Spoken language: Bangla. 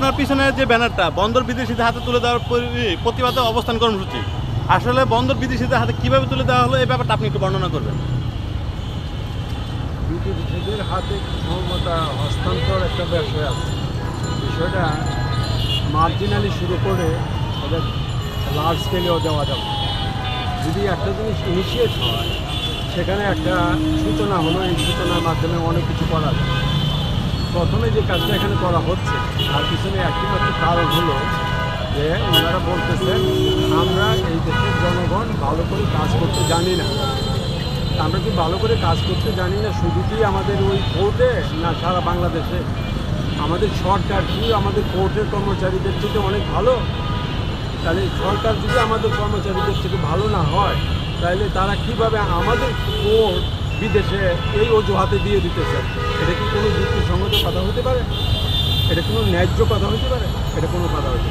আপনার পিছনে যে ব্যানারটা, বন্দর বিদেশিদের হাতে তুলে দেওয়ার প্রতিবাদে অবস্থান কর্মসূচি। আসলে বন্দর বিদেশিদের হাতে কীভাবে তুলে দেওয়া হলো, এই ব্যাপারটা আপনি একটু বর্ণনা করবেন। বিদেশিদের হাতে ক্ষমতা হস্তান্তর একটা বিষয় আছে। বিষয়টা মার্জিনালি শুরু করে ওদের লার্জ স্কেলেও দেওয়া যাবে। যদি একটা জিনিস ইনিশিয়েট হয়, সেখানে একটা সূচনা হলো, এই সূচনার মাধ্যমে অনেক কিছু করা যায় প্রথমে যে কাজটা এখানে করা হচ্ছে, তার পিছনে একটি মাত্র কারণ হলো যে ওনারা বলতেছেন, আমরা এই দেশের জনগণ ভালো করে কাজ করতে জানি না। আমরা কি ভালো করে কাজ করতে জানি না শুধু কি আমাদের ওই কোর্টে না সারা বাংলাদেশে? আমাদের সরকার কি আমাদের কোর্টের কর্মচারীদের থেকে অনেক ভালো? তাহলে সরকার যদি আমাদের কর্মচারীদের থেকে ভালো না হয়, তাহলে তারা কীভাবে আমাদের কোর্ট বিদেশে এই অজুহাতে দিয়ে দিতেছে। এটা কি কোনো যুক্তিসঙ্গত কথা হতে পারে? এটা কোনো ন্যায্য কথা হতে পারে? এটা কোনো কথা হতে।